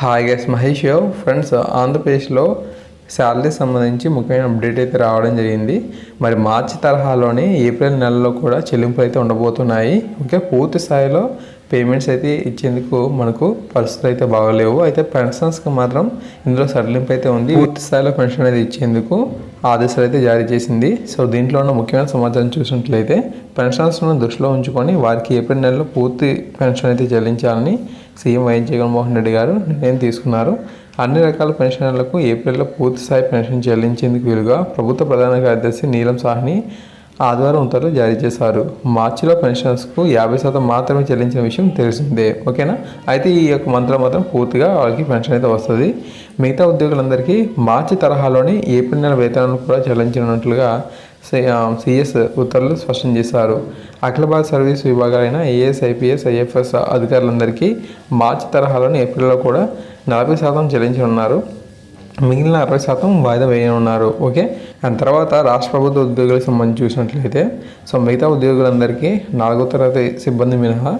Hi guys Mahesh యో friends ఆంధ్రప్రదేశ్లో salary సంబంధించి ముఖ్యమైన అప్డేట్ అయితే రావడం జరిగింది. మరి మార్చి తరహాలోనే ఏప్రిల్ నెలలో కూడా చెల్లింపులు అయితే ఉండబోతున్నాయి. ఓకే పూర్తి స్థాయిలో పేమెంట్స్ అయితే ఇచ్చేందుకు మనకు పరిస్థితులు అయితే బాగలేవు. అయితే పెన్షన్స్కి మాత్రం ఇందులో సడలింపు అయితే ఉంది. పూర్తి స్థాయిలో పెన్షన్ అనేది ఇచ్చేందుకు ఆదేశాలు అయితే జారీ చేసింది. సో దీంట్లో ఉన్న ముఖ్యమైన సమాచారం చూసినట్లయితే పెన్షన్స్ను దృష్టిలో ఉంచుకొని వారికి ఏప్రిల్ నెలలో పూర్తి పెన్షన్ అయితే చెల్లించాలని సీఎం వైఎస్ జగన్మోహన్ రెడ్డి గారు నిర్ణయం తీసుకున్నారు. అన్ని రకాల పెన్షనర్లకు ఏప్రిల్లో పూర్తి స్థాయి పెన్షన్ చెల్లించేందుకు వీలుగా ప్రభుత్వ ప్రధాన కార్యదర్శి నీలం సాహ్ని ఆదివారం ఉత్తర్వులు జారీ చేశారు. మార్చిలో పెన్షన్స్కు యాభై శాతం మాత్రమే చెల్లించిన విషయం తెలిసిందే. ఓకేనా? అయితే ఈ యొక్క మంత్రం మాత్రం పూర్తిగా వాళ్ళకి పెన్షన్ అయితే వస్తుంది. మిగతా ఉద్యోగులందరికీ మార్చి తరహాలోనే ఏప్రిల్ నెల వేతనాలను కూడా చెల్లించనున్నట్లుగా సిఎస్ ఉత్తర్వులు స్పష్టం చేశారు. అఖిల భారత సర్వీస్ విభాగాలైన ఏఎస్ ఐపీఎస్ ఐఎఫ్ఎస్ అధికారులందరికీ మార్చి తరహాలోనే ఏప్రిల్లో కూడా నలభై శాతం చెల్లించనున్నారు. మిగిలిన అరవై శాతం వాయిదా వేయనున్నారు ఓకే? అండ్ తర్వాత రాష్ట్ర ప్రభుత్వ ఉద్యోగులకు సంబంధించి చూసినట్లయితే సో మిగతా ఉద్యోగులందరికీ నాలుగో తరగతి సిబ్బంది మినహా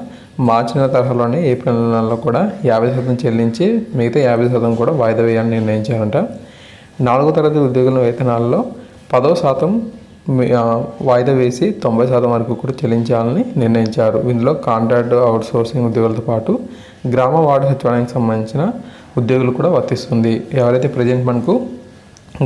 మార్చి నెల తరహాలోనే ఏప్రిల్ నెలలో కూడా యాభై శాతం చెల్లించి మిగతా యాభై శాతం కూడా వాయిదా వేయాలని నిర్ణయించారంట. నాలుగో తరగతి ఉద్యోగుల వేతనాల్లో పదో శాతం వాయిదా వేసి తొంభై శాతం వరకు కూడా చెల్లించాలని నిర్ణయించారు. ఇందులో కాంట్రాక్ట్ అవుట్ సోర్సింగ్ ఉద్యోగులతో పాటు గ్రామ వార్డు సచివాలయానికి సంబంధించిన ఉద్యోగులు కూడా వర్తిస్తుంది. ఎవరైతే ప్రజెంట్ మనకు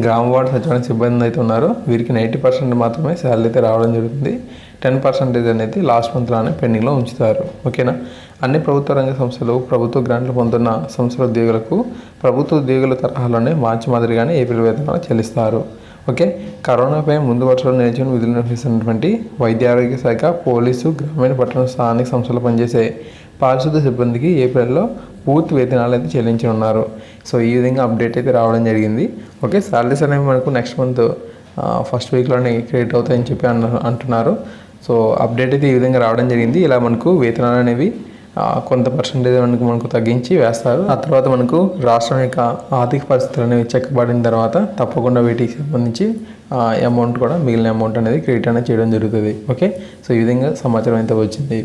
గ్రామ వార్డు సచివాలయం సిబ్బంది అయితే ఉన్నారో వీరికి నైంటీ పర్సెంట్ మాత్రమే శాలరీ అయితే రావడం జరుగుతుంది. టెన్ పర్సెంటేజ్ అనేది లాస్ట్ మంత్లోనే పెండింగ్లో ఉంచుతారు. ఓకేనా? అన్ని ప్రభుత్వ రంగ సంస్థలు ప్రభుత్వ గ్రాంట్లు పొందుతున్న సంస్థల ఉద్యోగులకు ప్రభుత్వ ఉద్యోగుల తరహాలోనే మార్చి మాదిరిగానే ఏప్రిల్ వేతనాలు చెల్లిస్తారు. ఓకే? కరోనాపై ముందు వరుసలో నిలిచిన విధులు నిర్వహిస్తున్నటువంటి వైద్య ఆరోగ్య శాఖ పోలీసు గ్రామీణ పట్టణ స్థానిక సంస్థలు పనిచేసే పారిశుద్ధ సిబ్బందికి ఏప్రిల్లో పూర్తి వేతనాలు అయితే చెల్లించనున్నారు. సో ఈ విధంగా అప్డేట్ అయితే రావడం జరిగింది. ఓకే సాలరీస్ అనేవి మనకు నెక్స్ట్ మంత్ ఫస్ట్ వీక్లోనే క్రియేట్ అవుతాయని చెప్పి అన్న అంటున్నారు. సో అప్డేట్ అయితే ఈ విధంగా రావడం జరిగింది. ఇలా మనకు వేతనాలు అనేవి కొంత పర్సంటేజ్ మనకు మనకు తగ్గించి వేస్తారు. ఆ తర్వాత మనకు రాష్ట్రం యొక్క ఆర్థిక పరిస్థితులు అనేవి చెక్కబడిన తర్వాత తప్పకుండా వీటికి సంబంధించి అమౌంట్ కూడా మిగిలిన అమౌంట్ అనేది క్రెడిట్ అనేది చేయడం జరుగుతుంది. ఓకే సో ఈ విధంగా సమాచారం అయితే వచ్చింది.